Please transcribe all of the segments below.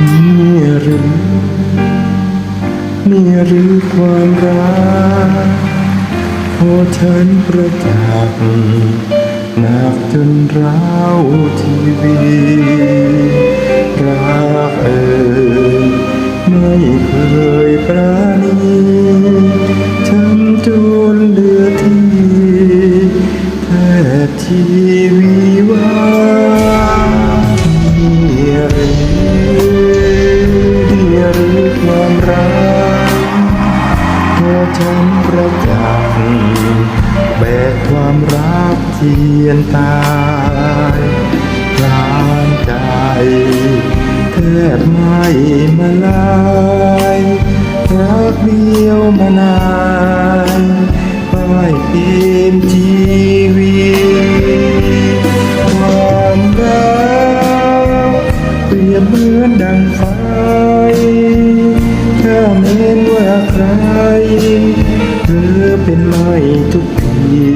นี่หรือนี่หรือความรักพอฉันประจักษ์หนักจนร้าวทีวีรัก ฉันประจักษ์แบกความรักเทียนตายพลานใจแทบไม่มาลายรักเดียวมานานป้ายเปลี่ยนชีวิตความรักเปรียบเหมือนดังไฟถ้าเม้นว่า ใครเธอเป็นไม่ทุกที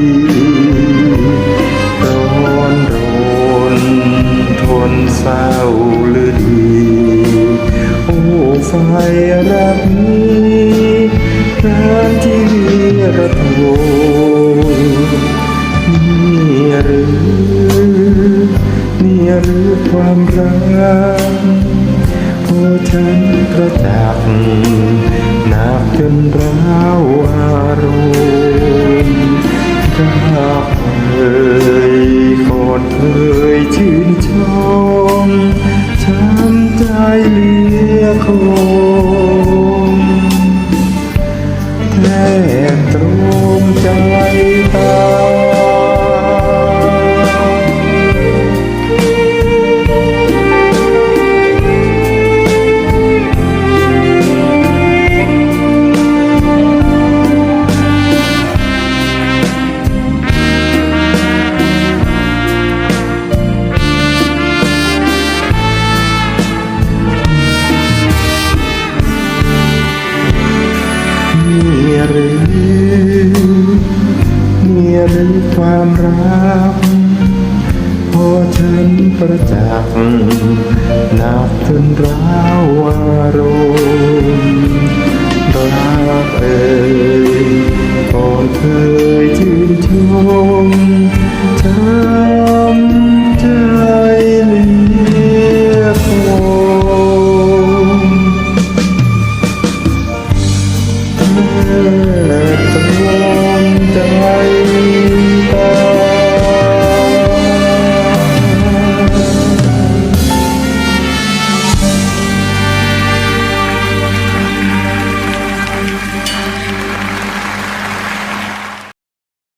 ร้อนรนทนเศร้าหรือดีโอ้ไฟรักนี้พรานที่ระทมนี่หรือนี่หรือความรักพอฉันกระจักห นักจนร้าวอารมณ์รักเอ่ยกอดเคยชื่นชมช้ำใจเหลือคง นความรัก พอฉันประจักษ์หนักจนร้าวอารมณ์รักเอ่ยก่อนเคยชื่นชมช้ำใจเหลือคงแทบ